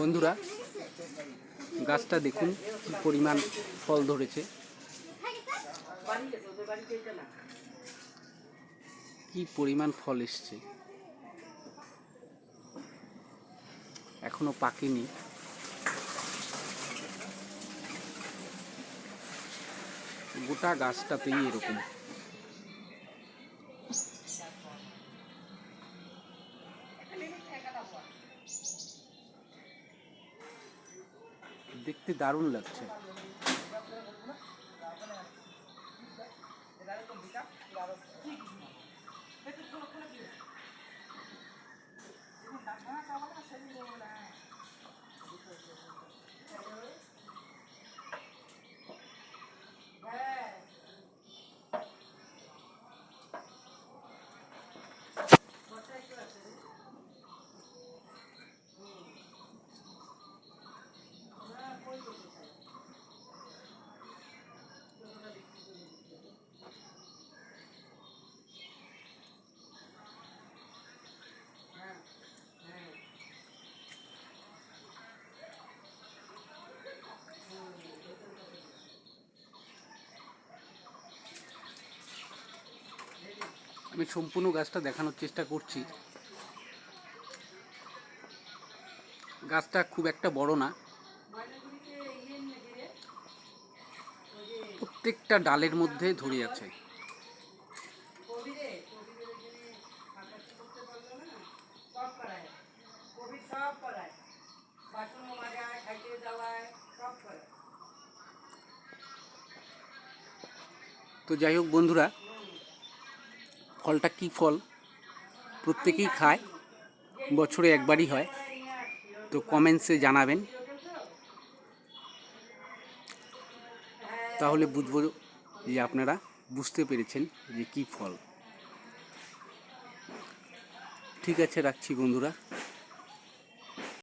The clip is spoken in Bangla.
বন্ধুরা, গাছটা দেখুন কি পরিমাণ ফল ধরেছে। কি পরিমাণ ফল এসছে। এখনও পাকেনি। গোটা গাছটাতেই এরকম। দেখতে দারুণ লাগছে। আমি সম্পূর্ণ গাছটা দেখানোর চেষ্টা করছি। গাছটা খুব একটা বড় না। প্রত্যেকটা ডালের মধ্যে ধরে আছে। তো যাই হোক বন্ধুরা ফলটা কি ফল? প্রত্যেকেই খায়, বছরে একবারই হয়। তো কমেন্টসে জানাবেন। তাহলে বুঝব যে আপনারা বুঝতে পেরেছেন যে কি ফল। ঠিক আছে, রাখছি বন্ধুরা।